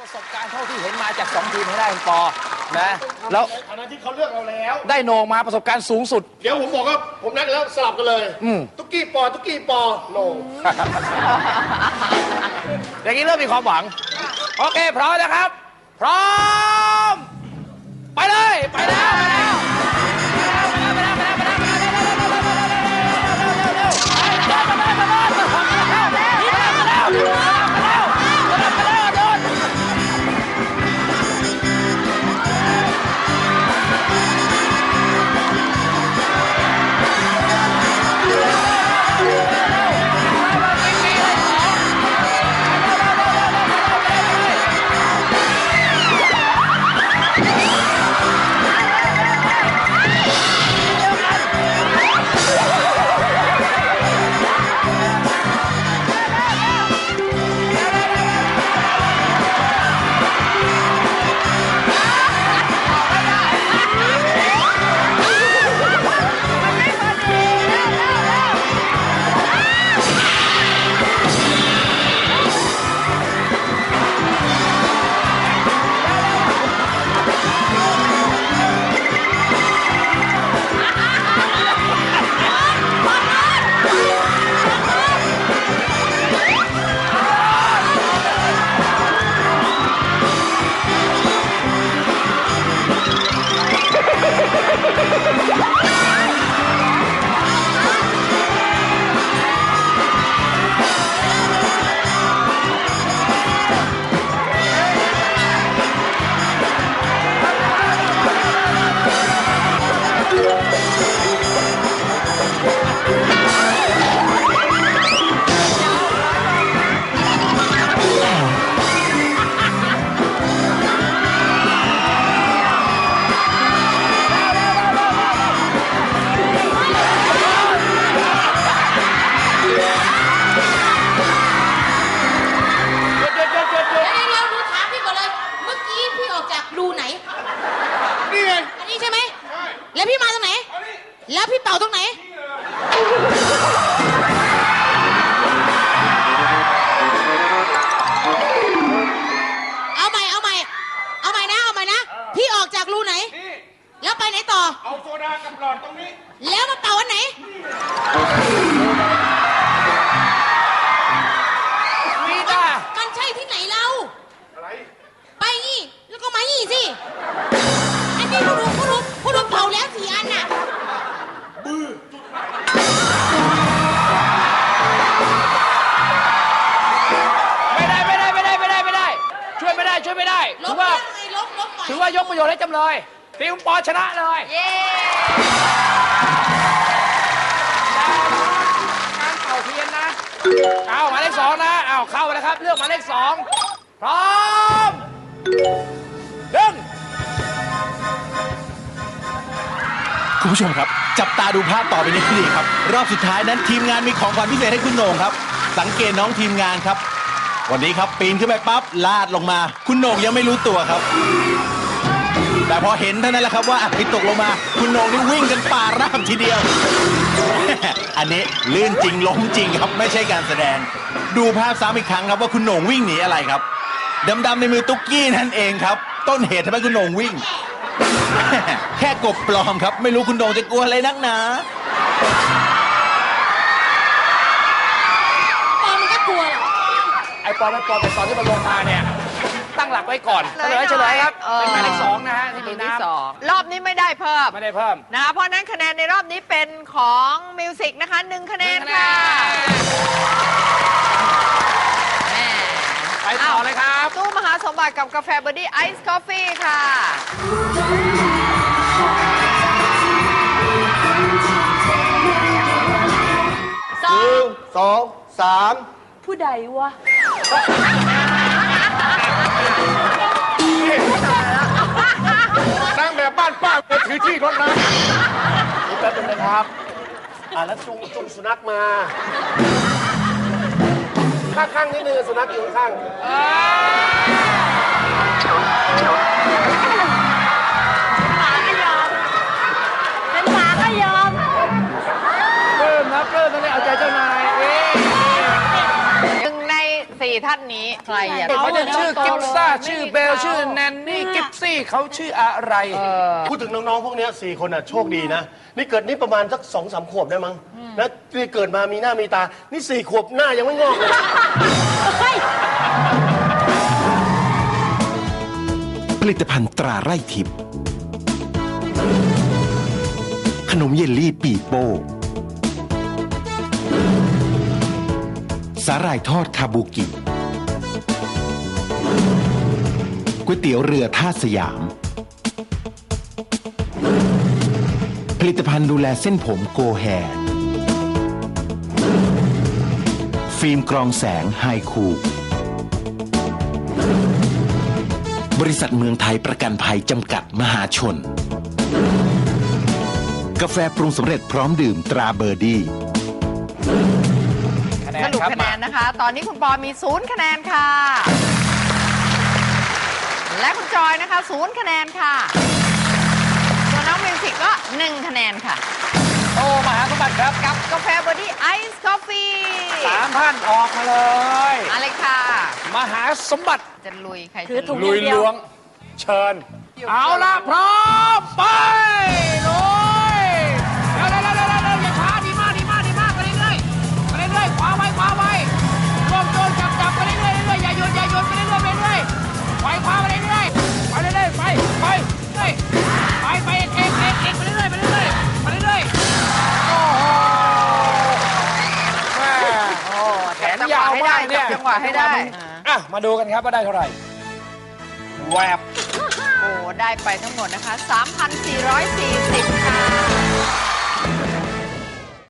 ประสบการณ์เท่าที่เห็นมาจากสองทีมให้ได้คุณปอนะแล้วอันนั้นที่เขาเลือกเราแล้ว ได้โหนงมาประสบการณ์สูงสุด เดี๋ยวผมบอกว่าผมนัดแล้วสลับกันเลยอืม ตุ๊กกี้ปอตุ๊กกี้ปอโหนงอย่างนี้เริ่มมีความหวัง โอเค พร้อมนะครับ พร้อม ไปเลย ไปแล้วไปแล้ว รงไหน เอาใหม่ เอาใหม่ เอาใหม่นะ เอาใหม่นะ พี่ออกจากรูไหนแล้วไปไหนต่อ เอาโซดากับหลอดตรงนี้ แล้วมาเป่าอันไหน มีจ้ามันใช่ที่ไหนเรา อะไร ไปงี้ แล้วก็มางี้สิ ถือว่ายกประโยชน์ให้จำเลยทีมปอชนะเลยเย้การเป่าเทียนนะเอาหมายเลขสองนะเอาเข้าไปนะครับ เลือกหมายเลขสองพร้อมดึงคุณผู้ชมครับ จับตาดูภาพต่อไปนี้ให้ดีครับ รอบสุดท้ายนั้นทีมงานมีของขวัญพิเศษให้คุณโหน่งครับ สังเกตน้องทีมงานครับ วันนี้ครับปีนขึ้นไปปั๊บลาดลงมา คุณโหน่งยังไม่รู้ตัวครับ แต่พอเห็นเท่านั้นแหละครับว่าอะพิตกลงมา คุณโหน่งนี่วิ่งกันป่าราบทีเดียว อันนี้ลื่นจริงล้มจริงครับไม่ใช่การแสดง ดูภาพซ้ำอีกครั้งครับว่าคุณโหน่งวิ่งหนีอะไรครับดำๆในมือตุ๊กกี้นั่นเองครับ ต้นเหตุทำให้คุณโหน่งวิ่ง แค่กบปลอมครับ ไม่รู้คุณโหน่งจะกลัวอะไรนักหนาปอมันก็กลัวเหรอไอ้ปอไม่ปอเป็นตอนที่มันลงมาเนี่ยตั้ งหลักไว้ก่อนเฉลยเฉลยครับ เออ เป็นหมายเลขสองนะฮะที่มีที่น้สองรอบนี้ไม่ได้เพิ่มำไม่ได้เพิ่มนะคะเพราะฉะนั้นคะแนนในรอบนี้เป็นของมิวสิกนะคะหนึ่งคะแนนค่ะ แม่ไปต่อเลยครับตู้มหาสมบัติกับกาแฟเบอร์ดี้ไอซ์กาแฟค่ะ สอหนึ่งงสองสามผู้ใดวะ นั่งแบบบ้านป้าไปถือที่รถนะนี่แป๊บนึงนะครับ อ่าแล้วจุงจุงสุนัขมา ข้างๆนิดนึงสุนัขอยู่ข้างเสี่ท่านนี้ใครอะเขาจะชื่อกิฟซ่าชื่อเบลชื่อแนนนี่กิฟซี่เขาชื่ออะไร พูดถึงน้องๆพวกเนี้ยสี่คนอะโชคดีนะ นี่เกิดนี่ประมาณสักสองสามขวบได้มั้งแล้วนี่เกิดมามีหน้ามีตา นี่สี่ขวบหน้ายังไม่งอกเลยผลิตภัณฑ์ตราไร่ทิพย์ขนมเยลลี่ปีโป้ สาหร่ายทอดคาบูกิก๋วยเตี๋ยวเรือท่าสยาม ผลิตภัณฑ์ดูแลเส้นผมโกแฮฟิล์มกรองแสงไฮคู บริษัทเมืองไทยประกันภัยจำกัดมหาชน กาแฟปรุงสำเร็จพร้อมดื่มตราเบอร์ดี้ สนรุปครับคะแนนนะคะ ตอนนี้คุณปอมีศูนย์คะแนนค่ะ และคุณจอยนะคะศูนย์คะแนนค่ะส่วนน้องมิวสิกก็หนึ่งคะแนนค่ะ โอ้มหาสมบัติครับกับกาแฟบอดี้ไอซ์กาแฟสามท่านออกมาเลยมาเลยค่ะ มหาสมบัติจะลุยใครถือจะถุลุงยลุยล้วง เชิญ เอาละพร้อมไปลุย แขนยาวมากเนี่ยจังหวะให้ได้ อะมาดูกันครับว่าได้เท่าไหร่แวบโอ้ได้ไปทั้งหมดนะคะ 3,440 ค่ะ